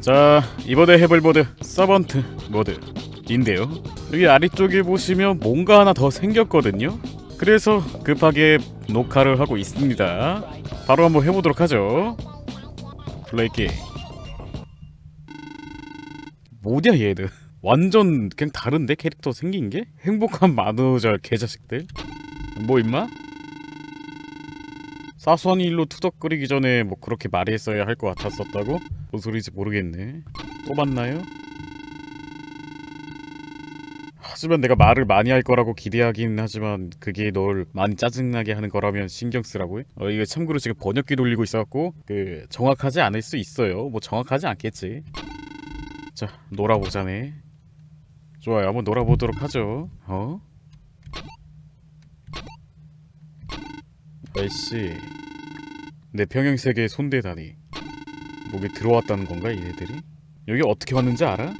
자 이번에 해볼 모드 서번트 모드인데요. 여기 아래쪽에 보시면 뭔가 하나 더 생겼거든요. 그래서 급하게 녹화를 하고 있습니다. 바로 한번 해보도록 하죠. 플레이 게임. 뭐냐 얘들. 완전 그냥 다른데? 캐릭터 생긴 게? 행복한 만우절 개자식들. 뭐 임마 사소한 일로 투덕거리기 전에 뭐 그렇게 말했어야 할 것 같았었다고? 뭔 소리인지 모르겠네 또 만나요? 하지만 내가 말을 많이 할 거라고 기대하긴 하지만 그게 널 많이 짜증나게 하는 거라면 신경 쓰라고 해? 어 이거 참고로 지금 번역기 돌리고 있어갖고 그 정확하지 않을 수 있어요 뭐 정확하지 않겠지 자 놀아보자네 좋아요 한번 놀아보도록 하죠 어? 아이씨 내 평행 세계에 손대다니 목에 들어왔다는 건가 얘네들이? 여기 어떻게 왔는지 알아?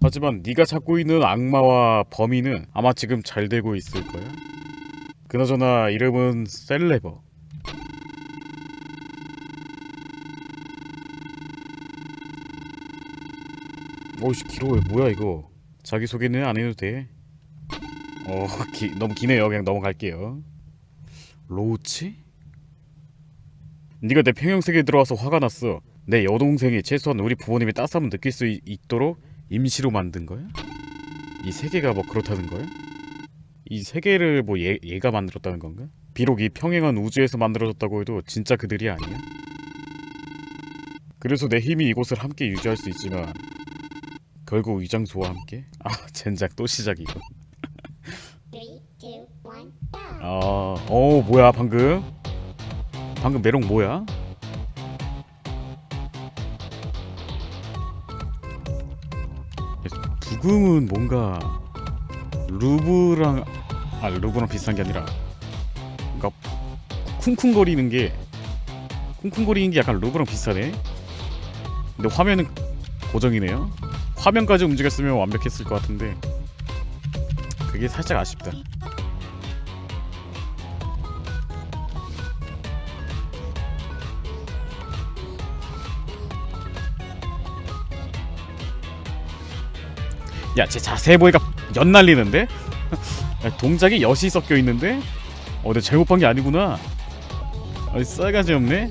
하지만 네가 찾고 있는 악마와 범인은 아마 지금 잘 되고 있을 거야. 그나저나 이름은 셀레버. 오씨 길어요 뭐야 이거 자기 소개는 안 해도 돼. 어 기, 너무 기네요 그냥 넘어갈게요. 로우치? 네가 내 평형세계에 들어와서 화가 났어. 내 여동생이 최소한 우리 부모님의 따스함을 느낄 수 있, 있도록 임시로 만든 거야? 이 세계가 뭐 그렇다는 거야? 이 세계를 뭐 얘, 얘가 만들었다는 건가? 비록 이 평행한 우주에서 만들어졌다고 해도 진짜 그들이 아니야? 그래서 내 힘이 이곳을 함께 유지할 수 있지만 결국 위장소와 함께? 아 젠장 또 시작이고 아, 어 뭐야 방금? 방금 메롱 뭐야? 부금은 뭔가 루브랑 아 루브랑 비슷한 게 아니라 뭔가 쿵쿵거리는 게 쿵쿵거리는 게 약간 루브랑 비슷하네. 근데 화면은 고정이네요. 화면까지 움직였으면 완벽했을 것 같은데 그게 살짝 아쉽다. 야, 제 자세히 보니까 연 날리는데? 야, 동작이 엿이 섞여 있는데? 어, 내가 잘못 본 게 아니구나. 아니, 싸가지 없네.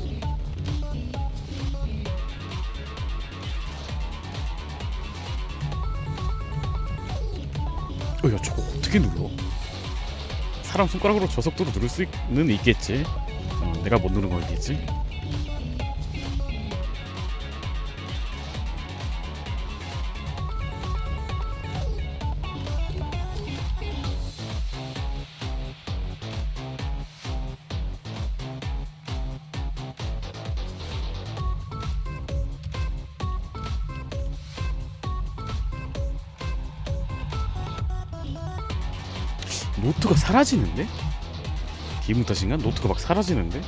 어, 야, 저거 어떻게 눌러? 사람 손가락으로 저 속도로 누를 수는 있겠지. 어, 내가 못 누른 거겠지. 노트가 사라지는데? 기분 탓인가? 노트가 막 사라지는데?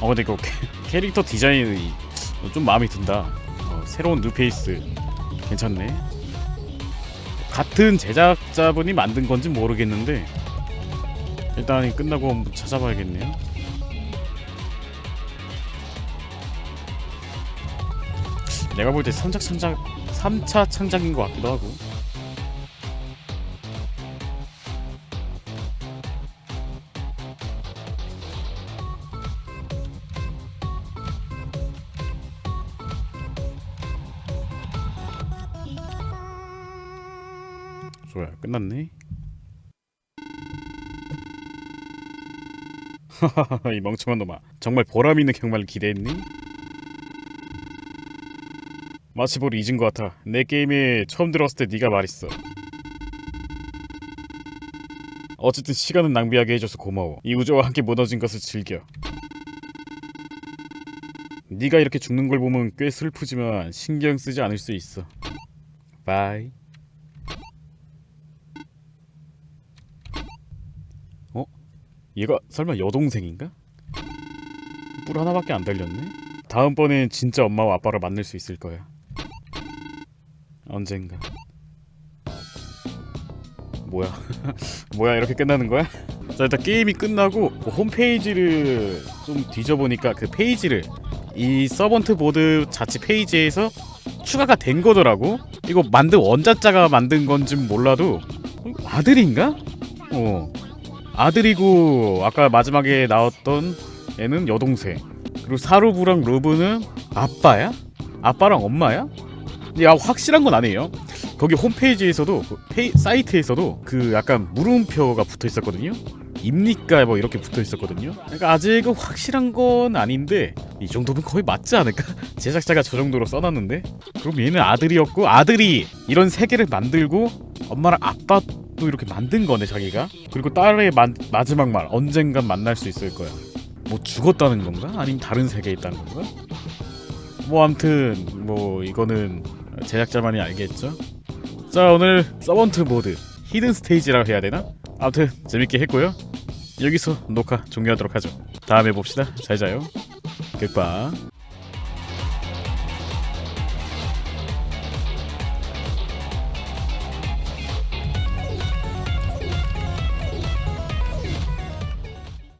어 근데 캐- 캐릭터 디자인이 좀 마음에 든다. 어, 새로운 뉴페이스 괜찮네. 같은 제작자분이 만든 건지 모르겠는데 일단 끝나고 한번 찾아봐야겠네요. 내가 볼 때 3차 창작 3차 창작인 것 같기도 하고. 좋아요. 끝났네. 이 멍청한 놈아. 정말 보람 있는 경마를 기대했니? 마치 뭘 잊은 것 같아. 내 게임에 처음 들어왔을 때 네가 말했어. 어쨌든 시간은 낭비하게 해줘서 고마워. 이 우주와 함께 무너진 것을 즐겨. 네가 이렇게 죽는 걸 보면 꽤 슬프지만 신경 쓰지 않을 수 있어. 바이. 얘가 설마 여동생인가? 뿔 하나밖에 안 달렸네. 다음번엔 진짜 엄마와 아빠를 만날 수 있을 거야. 언젠가. 뭐야? 뭐야 이렇게 끝나는 거야? 자 일단 게임이 끝나고 그 홈페이지를 좀 뒤져보니까 그 페이지를 이 서번트 보드 자체 페이지에서 추가가 된 거더라고. 이거 만든 원자자가 만든 건지 몰라도 어, 아들인가? 어 아들이고 아까 마지막에 나왔던 애는 여동생. 그리고 사루부랑 루브는 아빠야? 아빠랑 엄마야? 야 확실한 건 아니에요. 거기 홈페이지에서도 그 페이, 사이트에서도 그 약간 물음표가 붙어 있었거든요. 입니까 뭐 이렇게 붙어 있었거든요. 그러니까 아직은 확실한 건 아닌데 이 정도면 거의 맞지 않을까? 제작자가 저 정도로 써놨는데 그럼 얘는 아들이었고 아들이 이런 세계를 만들고 엄마랑 아빠 도 이렇게 만든 거네 자기가 그리고 딸의 마, 마지막 말 언젠간 만날 수 있을 거야. 뭐 죽었다는 건가? 아니면 다른 세계에 있다는 건가? 뭐 아무튼 뭐 이거는 제작자만이 알겠죠. 자 오늘 서번트 모드 히든 스테이지라고 해야 되나? 아무튼 재밌게 했고요. 여기서 녹화 종료하도록 하죠. 다음에 봅시다. 잘 자요. 굿바.